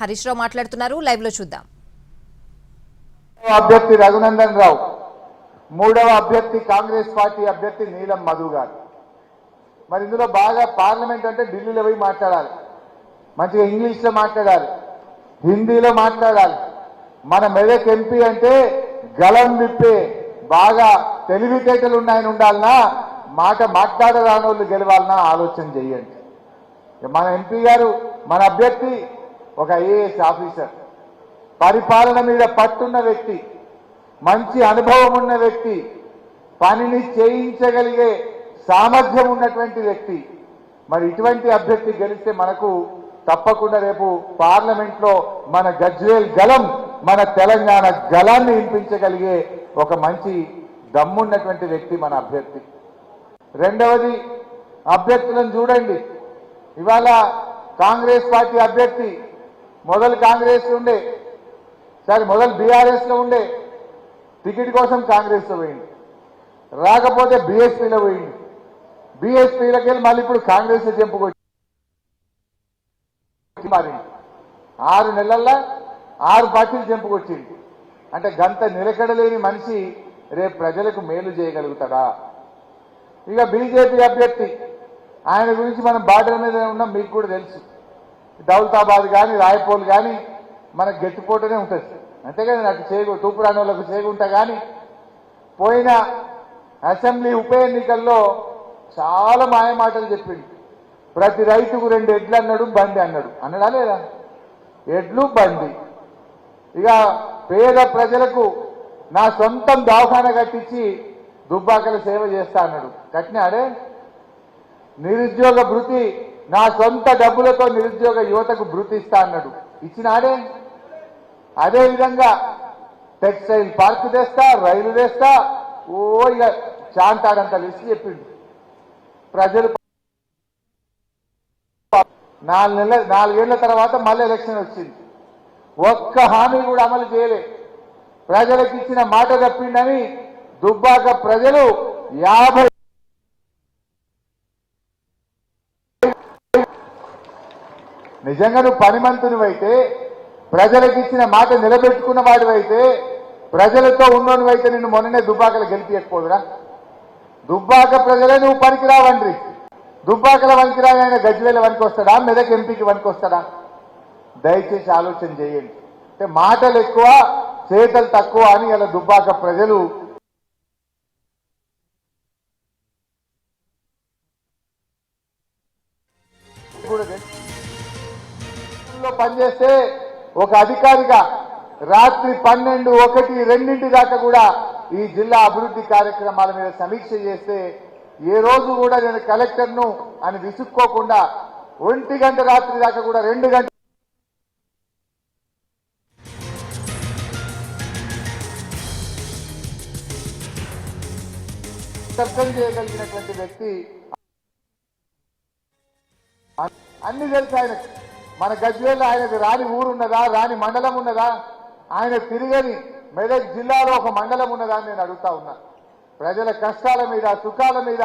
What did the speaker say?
హరీష్ రావు మాట్లాడుతున్నారు. లైవ్లో చూద్దాం. అభ్యర్థి రఘునందన్ రావు. మూడవ అభ్యర్థి కాంగ్రెస్ పార్టీ అభ్యర్థి నీలం మధు గారు. మరి ఇందులో బాగా పార్లమెంట్ అంటే ఢిల్లీలో పోయి మాట్లాడాలి. మంచిగా ఇంగ్లీష్లో మాట్లాడాలి. హిందీలో మాట్లాడాలి. మన మెదక్ ఎంపీ అంటే గలం విప్పే బాగా తెలివితేటలు ఉన్నాయని ఉండాలన్నా మాట మాట్లాడరాని వాళ్ళు గెలవాలన్నా ఆలోచన చేయండి. మన ఎంపీ గారు మన అభ్యర్థి ఒక ఐఏఎస్ ఆఫీసర్ పరిపాలన మీద పట్టున్న వ్యక్తి మంచి అనుభవం ఉన్న వ్యక్తి పనిని చేయించగలిగే సామర్థ్యం ఉన్నటువంటి వ్యక్తి. మరి ఇటువంటి అభ్యర్థి గెలిస్తే మనకు తప్పకుండా రేపు పార్లమెంట్లో మన గజ్వేల్ గలం మన తెలంగాణ గలాన్ని వినిపించగలిగే ఒక మంచి దమ్మున్నటువంటి వ్యక్తి మన అభ్యర్థి. రెండవది అభ్యర్థులను చూడండి. ఇవాళ కాంగ్రెస్ పార్టీ అభ్యర్థి మొదలు కాంగ్రెస్ ఉండే సరే మొదలు బీఆర్ఎస్లో ఉండే టికెట్ కోసం కాంగ్రెస్లో పోయింది రాకపోతే బీఎస్పీలో పోయింది బీఎస్పీలోకి వెళ్ళి మళ్ళీ ఇప్పుడు కాంగ్రెస్ చెంపుకొచ్చి మారింది ఆరు నెలల్లో ఆరు పార్టీలు చెంపుకొచ్చింది అంటే గంత నిలకడలేని మనిషి రేపు ప్రజలకు మేలు చేయగలుగుతాడా? ఇక బీజేపీ అభ్యర్థి ఆయన గురించి మనం బార్డర్ మీద ఉన్నాం మీకు కూడా తెలుసు. దౌలతాబాద్ కానీ రాయపోల్ కానీ మనకు గట్టిపోటనే ఉంటుంది. అంతే కదా నాకు చేగు తూపురాని వాళ్ళకు చేగుంటా కానీ పోయిన అసెంబ్లీ ఉప ఎన్నికల్లో చాలా మాయమాటలు చెప్పింది ప్రతి రైతుకు రెండు ఎడ్లు అన్నాడు బండి అన్నాడు. అన్నాడా లేదా? ఎడ్లు బండి. ఇక పేద ప్రజలకు నా సొంతం దవాఖాన కట్టించి దుబ్బాకల సేవ చేస్తా అన్నాడు. కట్టినాడే? నిరుద్యోగ భృతి నా సొంత డబ్బులతో నిరుద్యోగ యువతకు బృతిస్తా అన్నాడు. ఇచ్చినాడే? అదే విధంగా టెక్స్టైల్ పార్క్ తెస్తా రైలు తెస్తా ఓ ఇక చాంతాడంత లిస్ట్ చెప్పిండు. ప్రజలు నాలుగు నెలల నాలుగేళ్ళ తర్వాత మళ్ళీ ఎలక్షన్ వచ్చింది. ఒక్క హామీ కూడా అమలు చేయలే. ప్రజలకు ఇచ్చిన మాట తప్పిండని దుబ్బాక ప్రజలు యాభై నిజంగా నువ్వు పనిమంతునివైతే ప్రజలకు ఇచ్చిన మాట నిలబెట్టుకున్న వాడివైతే ప్రజలతో ఉన్నోనివైతే నిన్ను మొన్ననే దుబ్బాకలు గెలిపించకపోదురా దుబ్బాక ప్రజలే నువ్వు పనికిరావండ్రి. దుబ్బాకల వనికిరాని ఆయన గజ్వేల వనికొస్తాడా మెదక్ ఎంపీకి వనికొస్తాడా దయచేసి ఆలోచన చేయండి. అంటే మాటలు ఎక్కువ చేతలు తక్కువ అని ఇలా దుబ్బాక ప్రజలు లో పనిచేస్తే ఒక అధికారిగా రాత్రి పన్నెండు ఒకటి రెండింటి దాకా కూడా ఈ జిల్లా అభివృద్ధి కార్యక్రమాల మీద సమీక్ష చేస్తే ఏ రోజు కూడా నేను కలెక్టర్ను అని విసుక్కోకుండా ఒంటి గంట రాత్రి దాకా కూడా రెండు గంట చేయగలిగినటువంటి వ్యక్తి. అన్ని తెలుసు ఆయనకు. మన గజ్వేల్లో ఆయనకు రాని ఊరున్నదా రాని మండలం ఉన్నదా ఆయన తిరిగని మెదక్ జిల్లాలో ఒక మండలం ఉన్నదా నేను అడుగుతా ఉన్నా. ప్రజల కష్టాల మీద సుఖాల మీద